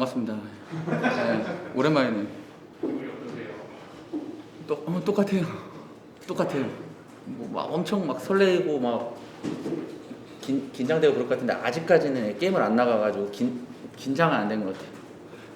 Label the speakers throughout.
Speaker 1: 반갑습니다. 네, 오랜만이네. 똑, 어, 똑같아요. 똑같아요. 뭐 막 엄청 막 설레고 막 긴, 긴장되고 그럴 것 같은데 아직까지는 게임을 안 나가가지고 긴, 긴장은 안 된 것 같아요.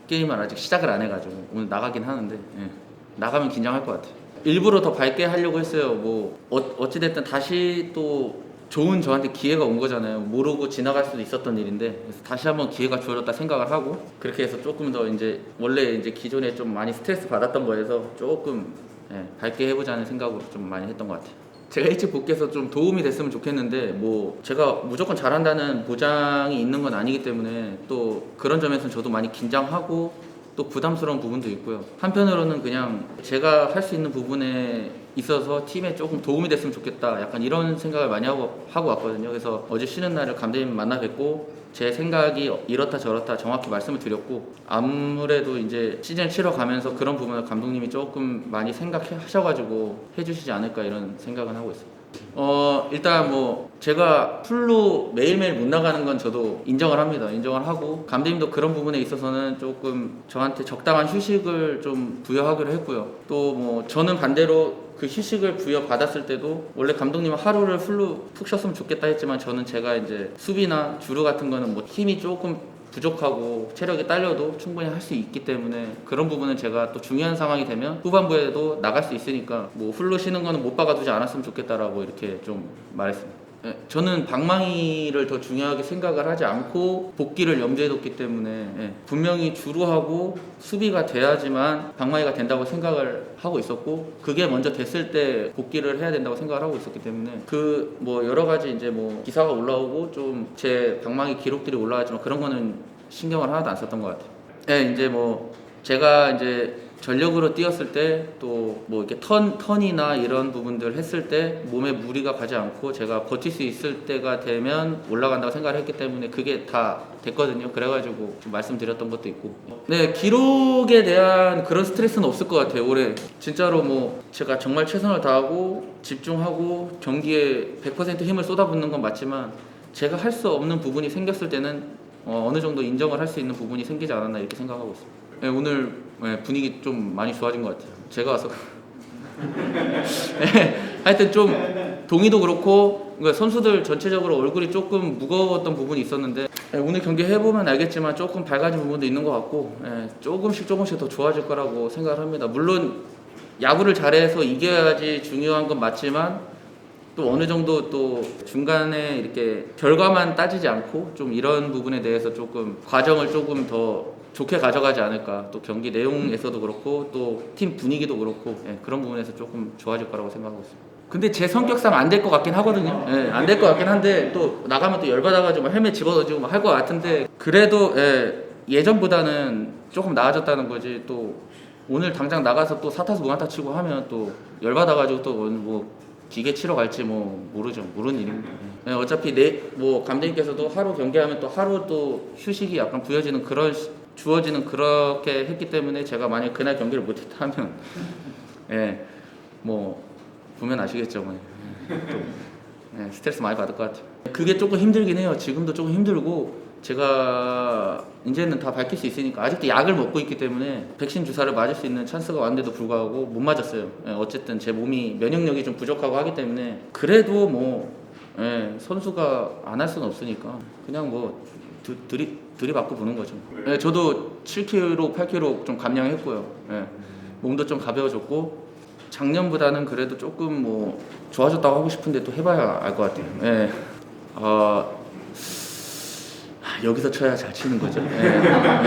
Speaker 1: 게임을 아직 시작을 안 해가지고 오늘 나가긴 하는데 예. 나가면 긴장할 것 같아요. 일부러 더 밝게 하려고 했어요. 뭐 어, 어찌됐든 다시 또 좋은 저한테 기회가 온 거잖아요. 모르고 지나갈 수도 있었던 일인데 그래서 다시 한번 기회가 주어졌다 생각을 하고 그렇게 해서 조금 더 이제 원래 이제 기존에 좀 많이 스트레스 받았던 거에서 조금 예, 밝게 해보자는 생각으로 좀 많이 했던 것 같아요. 제가 일찍 복귀해서 좀 도움이 됐으면 좋겠는데 뭐 제가 무조건 잘한다는 보장이 있는 건 아니기 때문에 또 그런 점에서는 저도 많이 긴장하고 또 부담스러운 부분도 있고요. 한편으로는 그냥 제가 할 수 있는 부분에 있어서 팀에 조금 도움이 됐으면 좋겠다. 약간 이런 생각을 많이 하고 하고 왔거든요. 그래서 어제 쉬는 날을 감독님 만나 뵙고 제 생각이 이렇다 저렇다 정확히 말씀을 드렸고 아무래도 이제 시즌 치러 가면서 그런 부분을 감독님이 조금 많이 생각하셔가지고 해주시지 않을까 이런 생각은 하고 있습니다. 어 일단 뭐 제가 풀로 매일매일 못 나가는 건 저도 인정을 합니다. 인정을 하고 감독님도 그런 부분에 있어서는 조금 저한테 적당한 휴식을 좀 부여하기로 했고요. 또 뭐 저는 반대로 그 휴식을 부여 받았을 때도 원래 감독님은 하루를 풀로 푹 쉬었으면 좋겠다 했지만 저는 제가 이제 수비나 주루 같은 거는 뭐 힘이 조금 부족하고 체력이 딸려도 충분히 할 수 있기 때문에 그런 부분은 제가 또 중요한 상황이 되면 후반부에도 나갈 수 있으니까 뭐 훌로 쉬는 거는 못 박아두지 않았으면 좋겠다라고 이렇게 좀 말했습니다. 예, 저는 방망이를 더 중요하게 생각을 하지 않고 복귀를 염두에 뒀기 때문에 예, 분명히 주루하고 수비가 돼야지만 방망이가 된다고 생각을 하고 있었고 그게 먼저 됐을 때 복귀를 해야 된다고 생각을 하고 있었기 때문에 그 뭐 여러 가지 이제 뭐 기사가 올라오고 좀 제 방망이 기록들이 올라왔지만 그런 거는 신경을 하나도 안 썼던 것 같아요. 네, 이제 뭐 제가 이제 전력으로 뛰었을 때 또 뭐 이렇게 턴 턴이나 이런 부분들 했을 때 몸에 무리가 가지 않고 제가 버틸 수 있을 때가 되면 올라간다고 생각을 했기 때문에 그게 다 됐거든요. 그래가지고 좀 말씀드렸던 것도 있고. 네, 기록에 대한 그런 스트레스는 없을 것 같아요. 올해 진짜로 뭐 제가 정말 최선을 다하고 집중하고 경기에 100% 힘을 쏟아붓는 건 맞지만 제가 할 수 없는 부분이 생겼을 때는 어, 어느 정도 인정을 할 수 있는 부분이 생기지 않았나 이렇게 생각하고 있습니다. 네, 오늘 네, 분위기 좀 많이 좋아진 것 같아요. 제가 와서 네, 하여튼 좀 동의도 그렇고 그러니까 선수들 전체적으로 얼굴이 조금 무거웠던 부분이 있었는데 네, 오늘 경기 해보면 알겠지만 조금 밝아진 부분도 있는 것 같고 네, 조금씩 조금씩 더 좋아질 거라고 생각을 합니다. 물론 야구를 잘해서 이겨야지 중요한 건 맞지만 또 어느 정도 또 중간에 이렇게 결과만 따지지 않고 좀 이런 부분에 대해서 조금 과정을 조금 더 좋게 가져가지 않을까 또 경기 내용에서도 그렇고 또 팀 분위기도 그렇고 예, 그런 부분에서 조금 좋아질 거라고 생각하고 있습니다. 근데 제 성격상 안 될 것 같긴 하거든요. 예, 안 될 것 같긴 한데 또 나가면 또 열받아가지고 막 헬멧 집어던지고 막할것 같은데 그래도 예, 예전보다는 조금 나아졌다는 거지 또 오늘 당장 나가서 또 사타수 무안타 치고 하면 또 열받아가지고 또뭐 기계 치러 갈지 뭐 모르죠 모르는 일입니다. 예, 어차피 내 뭐 감독님께서도 하루 경기하면 또 하루 또 휴식이 약간 부여지는 그런 시- 주어지는 그렇게 했기 때문에 제가 만약 그날 경기를 못했다면 예 뭐 보면 아시겠죠 뭐. 예, 또 예, 스트레스 많이 받을 것 같아요. 그게 조금 힘들긴 해요. 지금도 조금 힘들고 제가 이제는 다 밝힐 수 있으니까 아직도 약을 먹고 있기 때문에 백신 주사를 맞을 수 있는 찬스가 왔는데도 불구하고 못 맞았어요. 예, 어쨌든 제 몸이 면역력이 좀 부족하고 하기 때문에 그래도 뭐 예, 선수가 안 할 수는 없으니까 그냥 뭐 드, 들이 들이받고 보는 거죠. 예, 저도 7kg, 8kg 좀 감량했고요. 예, 몸도 좀 가벼워졌고 작년보다는 그래도 조금 뭐 좋아졌다고 하고 싶은데 또 해봐야 알 것 같아요. 예. 어, 아, 여기서 쳐야 잘 치는 거죠. 예.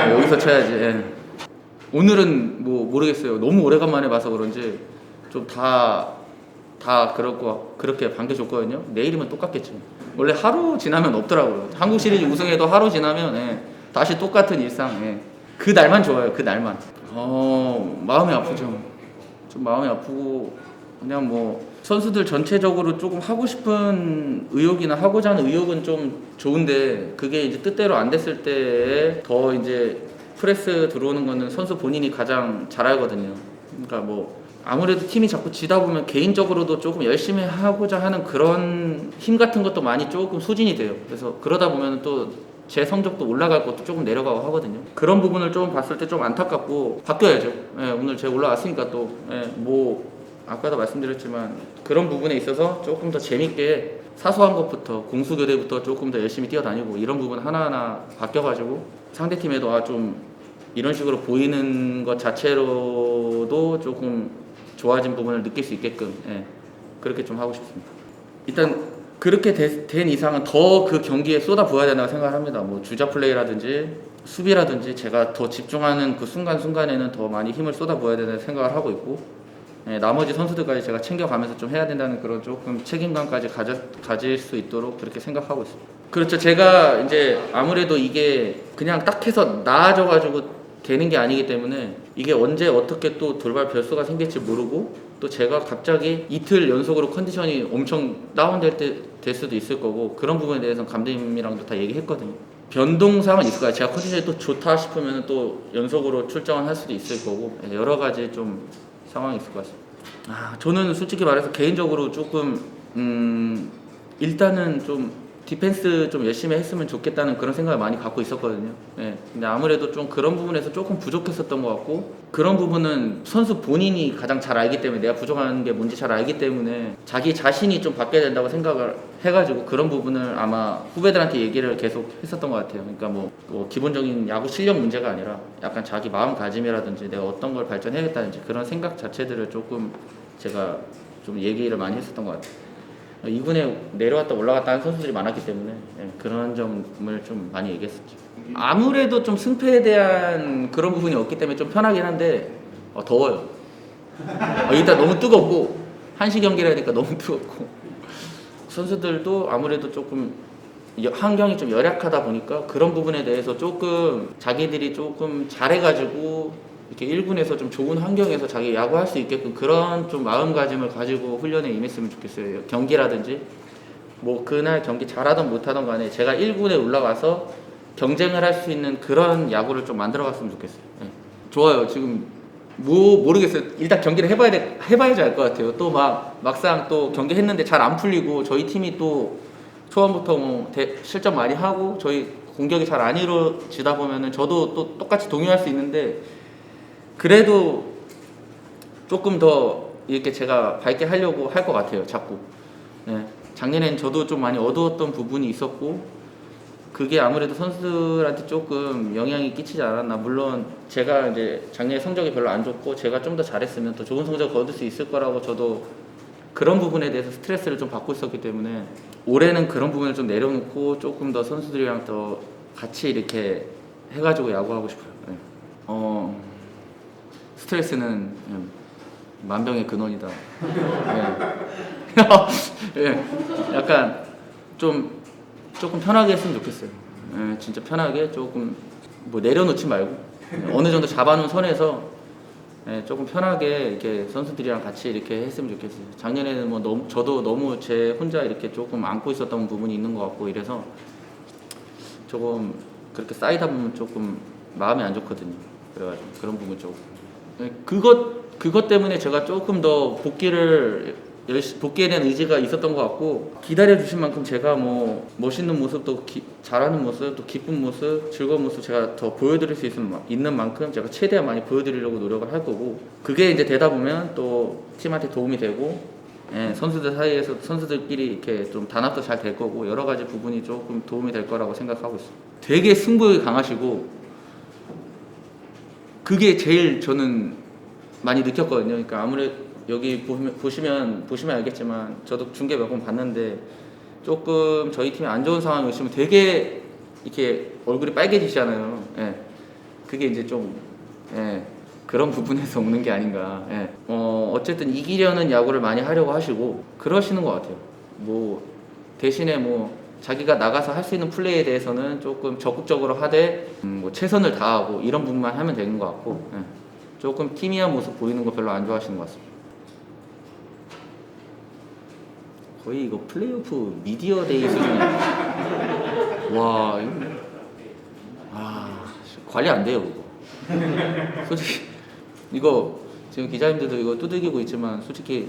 Speaker 1: 예, 여기서 쳐야지. 예. 오늘은 뭐 모르겠어요. 너무 오래간만에 봐서 그런지 좀 다 다 그렇고 그렇게 반겨줬거든요. 내일이면 똑같겠죠. 원래 하루 지나면 없더라고요. 한국 시리즈 우승해도 하루 지나면 예, 다시 똑같은 일상. 예. 그 날만 좋아요. 그 날만. 어 마음이 아프죠. 좀 마음이 아프고 그냥 뭐 선수들 전체적으로 조금 하고 싶은 의욕이나 하고자 하는 의욕은 좀 좋은데 그게 이제 뜻대로 안 됐을 때더 이제 프레스 들어오는 거는 선수 본인이 가장 잘 알거든요. 그러니까 뭐 아무래도 팀이 자꾸 지다 보면 개인적으로도 조금 열심히 하고자 하는 그런 힘 같은 것도 많이 조금 소진이 돼요. 그래서 그러다 보면 또 제 성적도 올라갈 것도 조금 내려가고 하거든요. 그런 부분을 좀 봤을 때 좀 안타깝고 바뀌어야죠. 예, 오늘 제가 올라왔으니까 또뭐 아까도 말씀드렸지만 그런 부분에 있어서 조금 더 재밌게 사소한 것부터 공수교대부터 조금 더 열심히 뛰어다니고 이런 부분 하나하나 바뀌어가지고 상대 팀에도 아 좀 이런 식으로 보이는 것 자체로도 조금 좋아진 부분을 느낄 수 있게끔 예, 그렇게 좀 하고 싶습니다. 일단 그렇게 되- 된 이상은 더 그 경기에 쏟아 부어야 된다고 생각합니다. 뭐 주자 플레이라든지 수비라든지 제가 더 집중하는 그 순간 순간에는 더 많이 힘을 쏟아 부어야 된다는 생각을 하고 있고 예, 나머지 선수들까지 제가 챙겨가면서 좀 해야 된다는 그런 조금 책임감까지 가져, 가질 수 있도록 그렇게 생각하고 있습니다. 그렇죠. 제가 이제 아무래도 이게 그냥 딱 해서 나아져가지고 되는 게 아니기 때문에 이게 언제 어떻게 또 돌발 변수가 생길지 모르고 또 제가 갑자기 이틀 연속으로 컨디션이 엄청 다운될 때 될 수도 있을 거고 그런 부분에 대해서는 감독님이랑도 다 얘기했거든요. 변동사항은 있을 거예요. 제가 컨디션이 또 좋다 싶으면 또 연속으로 출장을 할 수도 있을 거고 여러 가지 좀 상황이 있을 것 같습니다. 아, 저는 솔직히 말해서 개인적으로 조금 음, 일단은 좀 디펜스 좀 열심히 했으면 좋겠다는 그런 생각을 많이 갖고 있었거든요. 예. 근데 아무래도 좀 그런 부분에서 조금 부족했었던 것 같고 그런 부분은 선수 본인이 가장 잘 알기 때문에 내가 부족한 게 뭔지 잘 알기 때문에 자기 자신이 좀 바뀌어야 된다고 생각을 해가지고 그런 부분을 아마 후배들한테 얘기를 계속 했었던 것 같아요. 그러니까 뭐, 뭐 기본적인 야구 실력 문제가 아니라 약간 자기 마음가짐이라든지 내가 어떤 걸 발전해야겠다든지 그런 생각 자체들을 조금 제가 좀 얘기를 많이 했었던 것 같아요. 2군에 내려왔다 올라갔다 하는 선수들이 많았기 때문에 예, 그런 점을 좀 많이 얘기했었죠. 아무래도 좀 승패에 대한 그런 부분이 없기 때문에 좀 편하긴 한데 어, 더워요. 어, 일단 너무 뜨겁고 한시 경기라 하니까 너무 뜨겁고 선수들도 아무래도 조금 여- 환경이 좀 열악하다 보니까 그런 부분에 대해서 조금 자기들이 조금 잘해가지고 이렇게 1군에서 좀 좋은 환경에서 자기 야구할 수 있게끔 그런 좀 마음가짐을 가지고 훈련에 임했으면 좋겠어요. 경기라든지 뭐 그날 경기 잘하던 못하던 간에 제가 1군에 올라가서 경쟁을 할 수 있는 그런 야구를 좀 만들어 갔으면 좋겠어요. 예. 좋아요. 지금 뭐 모르겠어요. 일단 경기를 해봐야 돼, 해봐야지 알 것 같아요. 또 막 막상 또 경기 했는데 잘 안 풀리고 저희 팀이 또 초반부터 뭐 대- 실점 많이 하고 저희 공격이 잘 안 이루어지다 보면은 저도 또 똑같이 동요할 수 있는데 그래도 조금 더 이렇게 제가 밝게 하려고 할 것 같아요. 자꾸. 예. 작년엔 저도 좀 많이 어두웠던 부분이 있었고 그게 아무래도 선수들한테 조금 영향이 끼치지 않았나. 물론 제가 이제 작년에 성적이 별로 안 좋고 제가 좀 더 잘했으면 더 좋은 성적을 거둘 수 있을 거라고 저도 그런 부분에 대해서 스트레스를 좀 받고 있었기 때문에 올해는 그런 부분을 좀 내려놓고 조금 더 선수들이랑 더 같이 이렇게 해가지고 야구하고 싶어요. 예. 어, 스트레스는 음, 만병의 근원이다. 예. 예. 약간 좀 조금 편하게 했으면 좋겠어요. 예, 진짜 편하게 조금 뭐 내려놓지 말고 어느 정도 잡아놓은 선에서 예, 조금 편하게 이렇게 선수들이랑 같이 이렇게 했으면 좋겠어요. 작년에는 뭐 너무 저도 너무 제 혼자 이렇게 조금 안고 있었던 부분이 있는 것 같고 이래서 조금 그렇게 쌓이다 보면 조금 마음이 안 좋거든요. 그래가지고 그런 부분 조금 예, 그것 그것 때문에 제가 조금 더 복귀를 복귀에 대한 의지가 있었던 것 같고 기다려 주신 만큼 제가 뭐 멋있는 모습 또 기- 잘하는 모습 또 기쁜 모습 즐거운 모습 제가 더 보여드릴 수 있는, 마- 있는 만큼 제가 최대한 많이 보여드리려고 노력을 할 거고 그게 이제 되다 보면 또 팀한테 도움이 되고 예, 선수들 사이에서 선수들끼리 이렇게 좀 단합도 잘 될 거고 여러 가지 부분이 조금 도움이 될 거라고 생각하고 있어요. 되게 승부욕이 강하시고 그게 제일 저는 많이 느꼈거든요. 그러니까 아무래도 여기 보시면 보시면, 알겠지만 저도 중계 몇 번 봤는데 조금 저희 팀이 안 좋은 상황이 오시면 되게 이렇게 얼굴이 빨개지시잖아요. 예. 그게 이제 좀 예. 그런 부분에서 오는 게 아닌가. 예. 어, 어쨌든 이기려는 야구를 많이 하려고 하시고 그러시는 것 같아요. 뭐 대신에 뭐 자기가 나가서 할 수 있는 플레이에 대해서는 조금 적극적으로 하되 음, 뭐 최선을 다하고 이런 부분만 하면 되는 것 같고 예. 조금 팀이한 모습 보이는 거 별로 안 좋아하시는 것 같습니다. 거의 이거 플레이오프 미디어 데이 수준이야. 와, 이거 아 관리 안 돼요 그거. 솔직히 이거 지금 기자님들도 이거 두들기고 있지만 솔직히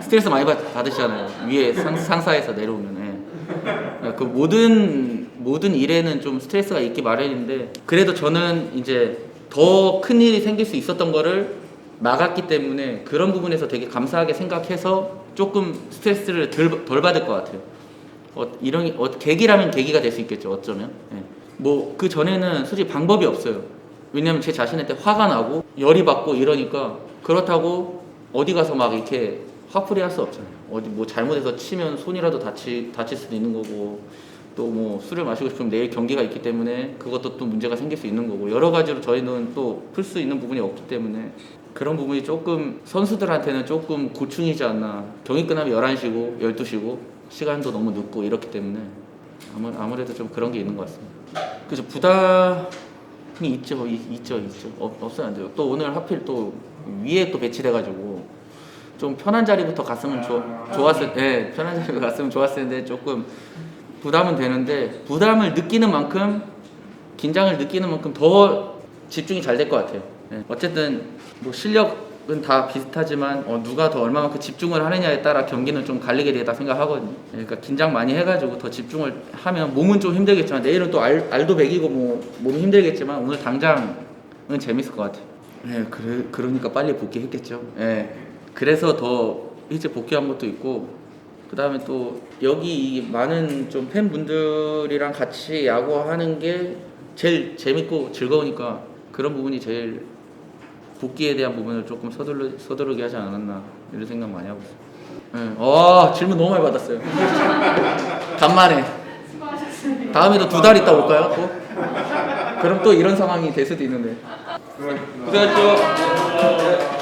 Speaker 1: 스트레스 많이 받, 받으시잖아요. 위에 상, 상사에서 내려오면. 예. 그 모든 모든 일에는 좀 스트레스가 있기 마련인데 그래도 저는 이제 더 큰 일이 생길 수 있었던 거를 막았기 때문에 그런 부분에서 되게 감사하게 생각해서 조금 스트레스를 덜, 덜 받을 것 같아요. 어, 이런 어, 계기라면 계기가 될 수 있겠죠. 어쩌면. 뭐그 전에는 솔직히 방법이 없어요. 왜냐면 제 자신한테 화가 나고 열이 받고 이러니까 그렇다고 어디 가서 막 이렇게 화풀이 할 수 없잖아요. 어디 뭐 잘못해서 치면 손이라도 다치 다칠 수도 있는 거고 또 뭐 술을 마시고 싶으면 내일 경기가 있기 때문에 그것도 또 문제가 생길 수 있는 거고 여러 가지로 저희는 또 풀 수 있는 부분이 없기 때문에 그런 부분이 조금 선수들한테는 조금 고충이지 않나. 경기 끝나면 11시고 12시고 시간도 너무 늦고 이렇기 때문에 아무, 아무래도 좀 그런 게 있는 것 같습니다. 그죠 부담이 있죠, 이- 있죠, 있죠. 없, 없으면 안 돼요. 또 오늘 하필 또 위에 또 배치돼가지고 좀 편한 자리부터 갔으면 좋, 좋았을, 예, 편한 자리부터 갔으면 좋았을 텐데 조금 부담은 되는데 부담을 느끼는 만큼 긴장을 느끼는 만큼 더 집중이 잘 될 것 같아요. 예. 어쨌든 뭐 실력은 다 비슷하지만 어, 누가 더 얼마만큼 집중을 하느냐에 따라 경기는 좀 갈리게 되다 생각하거든요. 예, 그러니까 긴장 많이 해가지고 더 집중을 하면 몸은 좀 힘들겠지만 내일은 또 알, 알도 배기고 뭐 몸이 힘들겠지만 오늘 당장은 재밌을 것 같아요. 예, 그래, 그러니까 빨리 복귀했겠죠. 예, 그래서 더 일찍 복귀한 것도 있고 그 다음에 또 여기 이 많은 좀 팬분들이랑 같이 야구하는 게 제일 재밌고 즐거우니까 그런 부분이 제일 복귀에 대한 부분을 조금 서두르, 서두르게 하지 않았나 이런 생각 많이 하고 있어요. 네. 와 질문 너무 많이 받았어요. 간만에
Speaker 2: 수고하셨습니다.
Speaker 1: 다음에도 두 달 있다 올까요? 또? 그럼 또 이런 상황이 될 수도 있는데. 고생하셨죠.